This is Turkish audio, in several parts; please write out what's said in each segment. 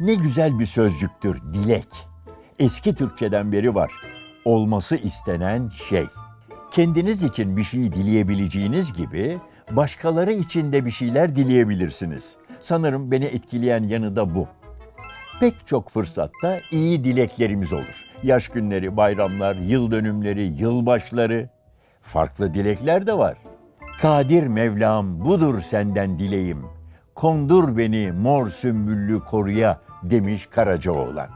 Ne güzel bir sözcüktür dilek. Eski Türkçeden beri var. Olması istenen şey. Kendiniz için bir şey dileyebileceğiniz gibi başkaları için de bir şeyler dileyebilirsiniz. Sanırım beni etkileyen yanı da bu. Pek çok fırsatta iyi dileklerimiz olur. Yaş günleri, bayramlar, yıl dönümleri, yılbaşları. Farklı dilekler de var. Kadir Mevlam budur senden dileğim. Kondur beni mor sümbüllü koruya demiş Karacaoğlan.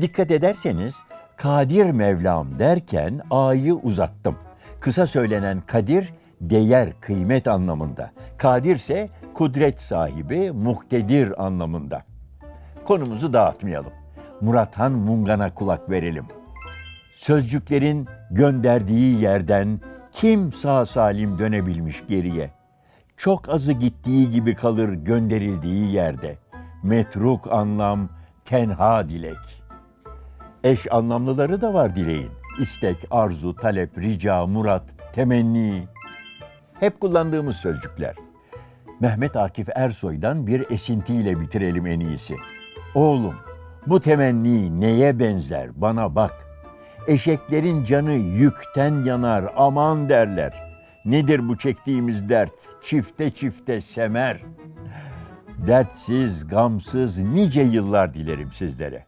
Dikkat ederseniz Kadir Mevlam derken A'yı uzattım. Kısa söylenen Kadir değer, kıymet anlamında. Kadir ise kudret sahibi, muhtedir anlamında. Konumuzu dağıtmayalım. Murathan Mungan'a kulak verelim. Sözcüklerin gönderdiği yerden kim sağ salim dönebilmiş geriye? Çok azı gittiği gibi kalır gönderildiği yerde. Metruk anlam, tenha dilek. Eş anlamlıları da var dileğin. İstek, arzu, talep, rica, murat, temenni. Hep kullandığımız sözcükler. Mehmet Akif Ersoy'dan bir esintiyle bitirelim en iyisi. Oğlum, bu temenni neye benzer bana bak. Eşeklerin canı yükten yanar aman derler. Nedir bu çektiğimiz dert? Çifte çifte semer. Dertsiz, gamsız nice yıllar dilerim sizlere.